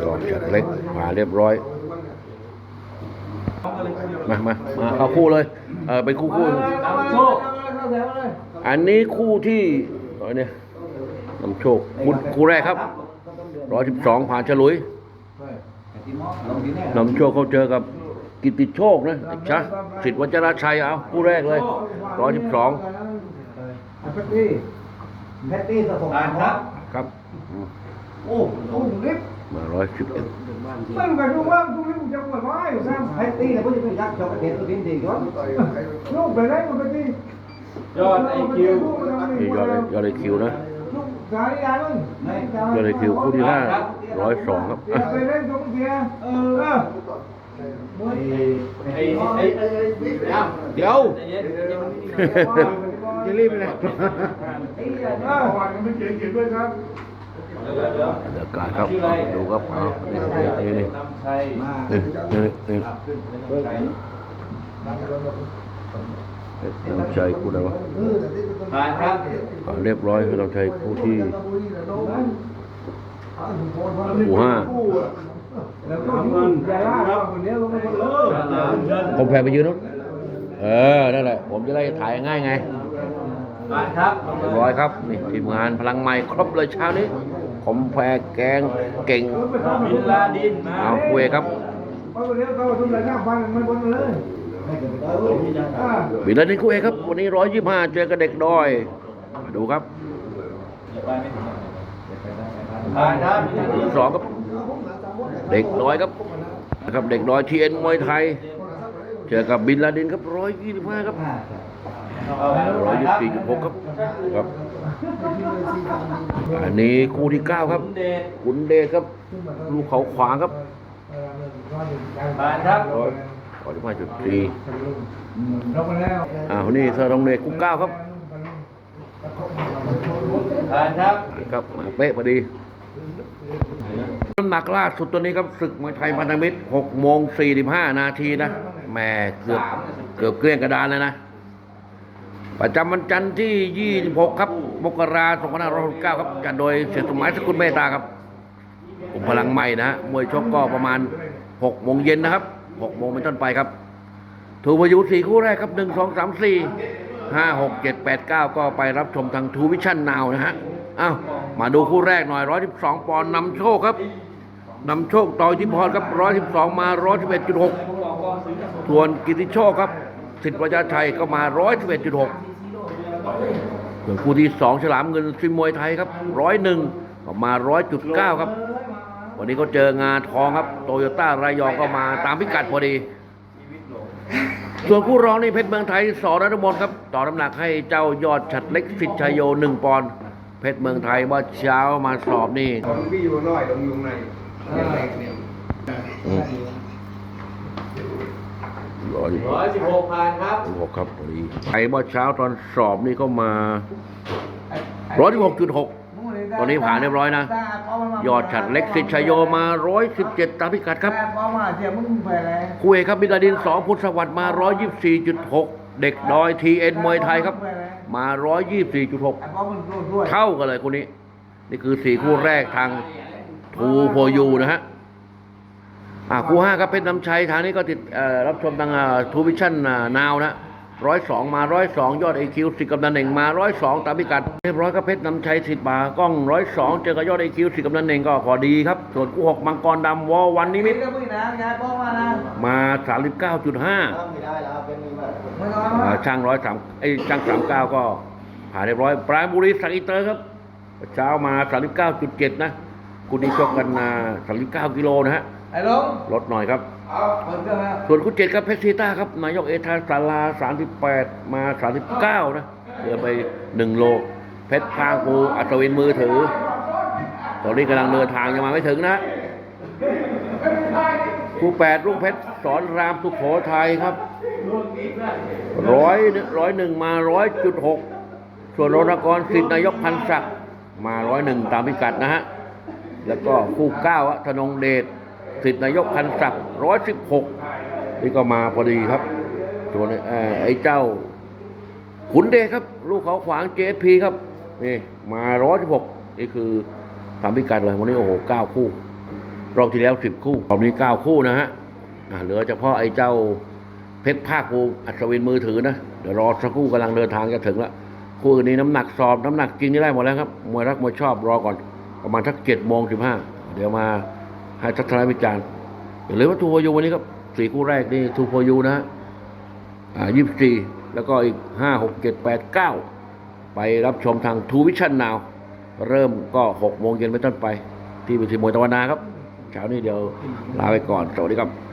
รองจากเล็กมาเรียบร้อย มามามาเข้าคู่เลย เออเป็นคู่คู่โชคอันนี้คู่ที่อะไรเนี่ยนำโชคคู่คู่แรกครับร้อยสิบสองผ่านฉลุยนำโชคเขาเจอกับกิตติโชคนะชะสิทธิ์วัชรชัยเอาคู่แรกเลยร้อยสิบสองแพตตี้แพตตี้สะสมผ่านครับ ครับอืมโอ้โหลิฟต์ มาร้อยสิบเอ็ดมันกันดูว่าดูลิฟต์จะปวดร้ายอยู่ซ้ำแพตตี้เนี่ยพวกจะเป็นยักษ์ชาวประเทศตัวดินดีก่อนลูกไปไหนมันแพตตี้ยอดไอคิวนี่ยอดเลยยอดเลยคิวนะลูกสายยามึงยอดเลยคิวคู่ที่ห้าร้อยสองครับอะไปเล่นตรงเสียเออไอไอไอเดี๋ยวจะรีบไปไหน เออดี๋ยวการครับดูครับเอานี่นี่นี่นี่นี่นี่น้ำใจคู่ไหนวะผ่ครับเรียบร้อยน้ำใจคู่ที่คู่ห้าแล้วก็มึงอย่าล่าเราคนเดียวก็ไม่คนเลยผมแพ้ไปยืนนู้นเออ นั่นแหละ ผมจะได้ถ่ายง่ายไงผ่ครับเรียบร้อยครับ นี่ทีมงานพลังใหม่ครบเลยเช้านี้ ผมแพ้แกงเก่งบินลาดินมาเอาคุยครับเพราะคนเดียวเขาทุกอย่างหน้าฟันมันบนเลยอ่าบิลเลนคู่เอกครับ วันนี้ร้อยยี่ห้าเจอกับเด็กดอยมาดูครับผ่านครับสองครับ เด็กน้อยครับนะครับเด็กน้อยทีเอ็นมวยไทย เจอกับบินลาดินครับร้อยยี่สิบห้าครับ ร้อยยี่สิบสี่จุดหกครับครับ อันนี้คู่ที่เก้าครับเดชขุนเดชครับ ลูกเขาขวางครับผ่านครับร้อยร้อยยี่สิบห้าจุดสี่ลงมาแล้วอ้าวนี่เซอร์ทองเนกคู่เก้าครับผ่านครับครับมาเป๊ะพอดีน้ำหนักล่าสุดตัวนี้ครับศึกมวยไทยพันธมิตรหกโมงสี่สิบห้านาทีนะแหม่เกือบเกือบเกลี้ยงกระดานเลยนะ ประจำวันจันทร์ที่ 26 ครับ มกราคม2569 ครับ จัดโดยเสียสมัยสกุลเมตตาครับกลุ่มพลังใหม่นะฮะ มวยชกก็ประมาณ 6 โมงเย็นนะครับ 6 โมงเป็นต้นไปครับ ถูกพายุสี่คู่แรกครับ 1 2 3 4 5 6 7 8 9 ก็ไปรับชมทางทูวิชั่นนาวนะฮะ อ้าวมาดูคู่แรกหน่อย 112 ปอนด์นำโชคครับนำโชคต่ออิทธิพรครับ 112 มา 111.6ส่วนกิติโชคครับสิทธิ์ประชาชัยก็มา 111.6 ส่วนคู่ที่สองฉลามเงินซิมมวยไทยครับร้อยหนึ่งก็มาร้อยจุดเก้าครับ วันนี้เขาเจองานทองครับ โตโยต้ารายองก็มาตามพิกัดพอดี ส่วนคู่รองนี่เพชรเมืองไทยสอรัตมนครับ ต่อน้ำหนักให้เจ้ายอดฉัดเล็กสิทธชัยโยหนึ่งปอนด์เพชรเมืองไทยว่าเช้ามาสอบนี่พี่อยู่น้อยลงยุงในเนี่ย ร้อยร้อยสิบหกผ่านครับหกครับพอดีไอ้เมื่อเช้าตอนสอบนี่ก็มาร้อยหกจุดหกตอนนี้ผ่านเรียบร้อยนะ ยอดฉัดเล็กสิทธิ์ชัยโยมา117ตามพิกัดครับพอมาเสียมึงไปแล้วคุยครับบิลาดิน2พุทธสวัสดิ์มา124.6เด็กดอยทีเอ็นมวยไทยครับ มา124.6ไอ้พอมันรู้ด้วยเท่ากันเลยคู่นี้ นี่คือ4คู่แรกทางทูโพยูนะฮะ อ่าคู่5ครับเพชรน้ำชัยทางนี้ก็ติดเอ่อรับชมทางทูวิชั่นนาวนะร้อยสองมาร้อยสองยอดไอคิวสิกำนันเน่งมาร้อยสองตามพิกัดเรียบร้อยครับเพชรน้ำชัยสิบบากล้องร้อยสองเจอกับยอดไอคิวสิกำนันเน่งก็พอดีครับ ส่วนคู่หกมังกรดำวอวันนิมิตก็ไม่นะยายบอกมานะมาสามสิบเก้าจุดห้าไม่น้อยอ่ามาช่างร้อยสามไอ้ยช่างสามเก้าก็ผ่านเรียบร้อยปลายบุรีสักอินเตอร์ครับ เช้ามาสามสิบเก้าจุดเจ็ดนะคุณนี้ชกกันสามสิบเก้ากิโลนะฮะ ไอ้ลงลดหน่อยครับเปิดเครื่องแล้วส่วนคู่เจ็ดครับเพชรซีต้าครับนายกเอทาสาราสามสิบแปดมาสามสิบเก้านะเดินไปหนึ่งโล เพชรพางกูอัศวินมือถือ ตอนนี้กำลังเดินทางยังมาไม่ถึงนะคู่แปดลูกเพชรสอนรามสุโขทัยครับร้อยร้อยหนึ่งมาร้อยจุดหกส่วนรณกรสิทธินายกพันศักดิ์มาร้อยหนึ่งตามพิกัดนะฮะ แล้วก็คู่เก้าอะธนงเดช สิทธินายกพันศักดิ์ร้อยสิบหกนี่ก็มาพอดีครับส่วนเอ่อไอ้เจ้า ขุนเดชครับ ลูกเขาขวางเจพีครับนี่มาร้อยสิบหกนี่คือทำพิกัดเลยวันนี้โอ้โหเก้าคู่ รอบที่แล้วสิบคู่รอบนี้เก้าคู่นะฮะเหลือเฉพาะไอ้เจ้าเพชรภาคภูมิอัศวินมือถือนะเดี๋ยวรอสักครู่กำลังเดินทางจะถึงแล้วคู่นนี้น้ำหนักสอบน้ำหนักจริงนี่ได้หมดแล้วครับมวยรักมวยชอบรอก่อนประมาณสักเจ็ดโมงสิบห้าเดี๋ยวมา ให้ทัศนวิจารณ์อย่าลืมว่าทูพยูวันนี้ครับสี่คู่แรกนี่ทูพยูนะฮะยี่สิบสี่แล้วก็อีกห้าหกเจ็ดแปดเก้าไปรับชมทางทูวิชั่นนาวเริ่มก็หกโมงเย็นไปต้นไป ที่เวิธีมวยตะวันนาครับเช้านี้เดี๋ยวลาไปก่อน สวัสดีครับ